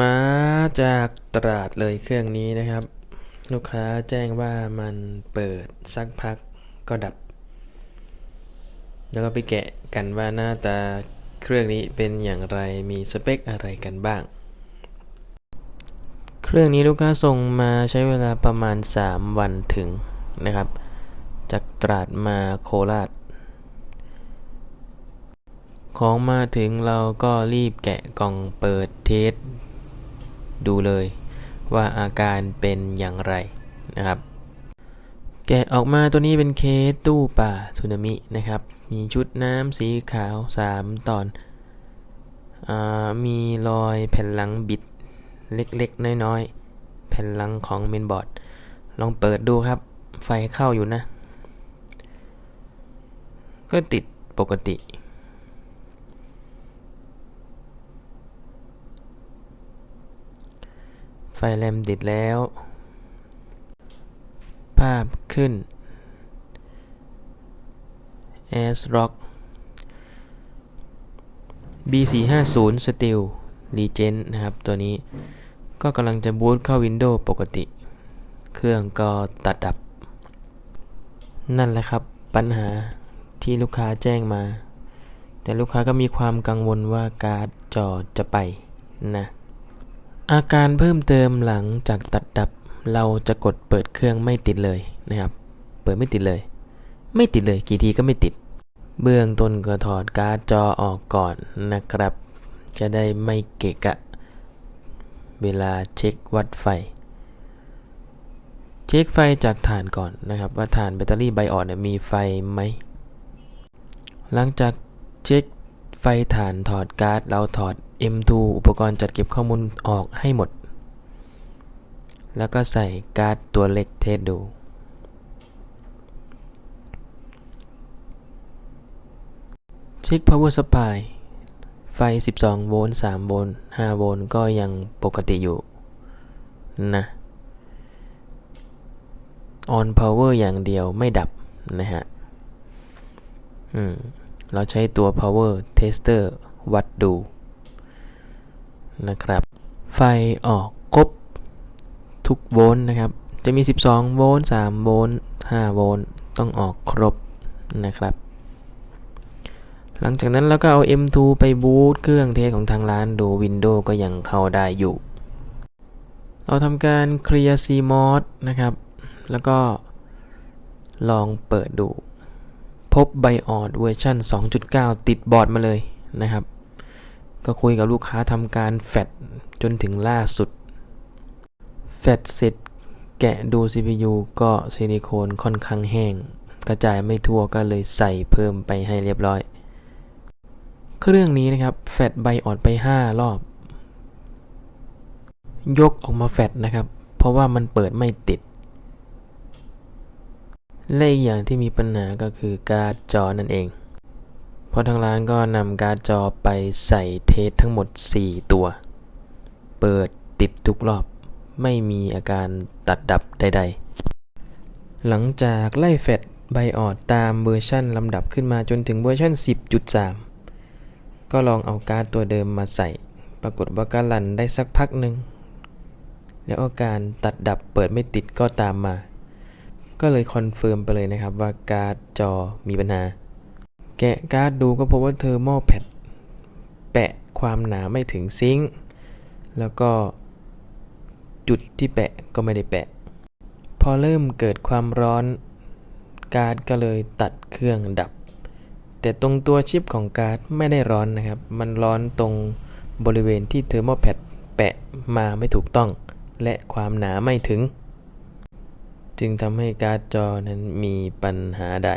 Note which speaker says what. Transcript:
Speaker 1: มาจากตราดเลยเครื่องนี้นะครับ ลูกค้าแจ้งว่ามันเปิดสักพักก็ดับ แล้วก็ไปแกะกันว่าหน้าตาเครื่องนี้เป็นอย่างไรมีสเปคอะไรกันบ้าง เครื่องนี้ลูกค้าส่งมาใช้เวลาประมาณ 3 วันถึงนะครับ จากตราดมาโคราชของมาถึงเราก็รีบแกะกล่องเปิดเทส ดูเลยว่าอาการเป็นอย่างไรนะครับ แกะออกมาตัวนี้เป็นเคสตู้ป่าสึนามินะครับ มีชุดน้ำสีขาว 3 ตอนอมีรอยแผ่นหลังบิดเล็กๆ น้อยๆ แผ่นหลังของเมนบอร์ด ลองเปิดดูครับ ไฟเข้าอยู่นะ ก็ติดปกติ ไฟแรมติดแล้ว ภาพขึ้น S Rock B450 Steel Legend นะครับ ตัวนี้ก็กำลังจะบูตเข้า Windows ปกติ เครื่องก็ตัดดับ นั่นแหละครับปัญหาที่ลูกค้าแจ้งมา แต่ลูกค้าก็มีความกังวลว่าการ์ดจอจะไปนะ อาการเพิ่มเติมหลังจากตัดดับเราจะกดเปิดเครื่องไม่ติดเลยนะครับ เปิดไม่ติดเลย ไม่ติดเลยกี่ทีก็ไม่ติด เบื้องต้นก็ถอดการ์ดจอออกก่อนนะครับ จะได้ไม่เกะกะ เวลาเช็ควัดไฟ เช็คไฟจากฐานก่อนนะครับ ว่าฐานแบตเตอรี่ไบออดเนี่ยมีไฟไหม หลังจากเช็คไฟฐานถอดการ์ดเราถอด M2 อุปกรณ์จัดเก็บข้อมูลออกให้หมด แล้วก็ใส่การ์ดตัวเล็กเทสดูเช็ค power supply ไฟ 12 โวลต์ 3 โวลต์ 5 โวลต์ ก็ยังปกติอยู่ นะ on power อย่างเดียวไม่ดับ นะฮะ อืม เราใช้ตัว power tester วัดดู นะครับ ไฟออกครบทุกโวลต์นะครับ จะมี 12 โวลต์ 3 โวลต์ 5 โวลต์ ต้องออกครบนะครับ หลังจากนั้นเราก็เอา M2 ไปบูตเครื่องเทสของทางร้านดู Windows ก็ยังเข้าได้อยู่ เราทำการเคลียร์ CMOS นะครับ แล้วก็ลองเปิดดู พบไบออดเวอร์ชัน2.9 ติดบอร์ดมาเลยนะครับ ก็คุยกับลูกค้าทำการแฟดจนถึงล่าสุด แฟดเสร็จแกะดู CPU ก็ซิลิโคนค่อนข้างแห้ง กระจายไม่ทั่วก็เลยใส่เพิ่มไปให้เรียบร้อย เครื่องนี้นะครับ แฟดไบออดไป 5 รอบ ยกออกมาแฟดนะครับ เพราะว่ามันเปิดไม่ติด และอีกอย่างที่มีปัญหาก็คือการ์ดจอนั่นเอง เพราะทางร้านก็นำการ์ดจอไปใส่เทสทั้งหมด 4 ตัว เปิดติดทุกรอบ ไม่มีอาการตัดดับใด ๆ หลังจากไล่แฟดไบออดตามเวอร์ชันลำดับขึ้นมาจนถึงเวอร์ชัน10.3 ก็ลองเอาการ์ดตัวเดิมมาใส่ ปรากฏว่าก็รันได้สักพักหนึ่งแล้วอาการตัดดับเปิดไม่ติดก็ตามมา ก็เลยคอนเฟิร์มไปเลยนะครับว่าการ์ดจอมีปัญหา แกะการ์ดดูก็พบว่าเทอร์โมแพดแปะความหนาไม่ถึงซิงค์แล้วก็จุดที่แปะก็ไม่ได้แปะ พอเริ่มเกิดความร้อนการ์ดก็เลยตัดเครื่องดับ แต่ตรงตัวชิปของการ์ดไม่ได้ร้อนนะครับ มันร้อนตรงบริเวณที่เทอร์โมแพดแปะมาไม่ถูกต้อง และความหนาไม่ถึง จึงทำให้การ์ดจอนั้นมีปัญหาได้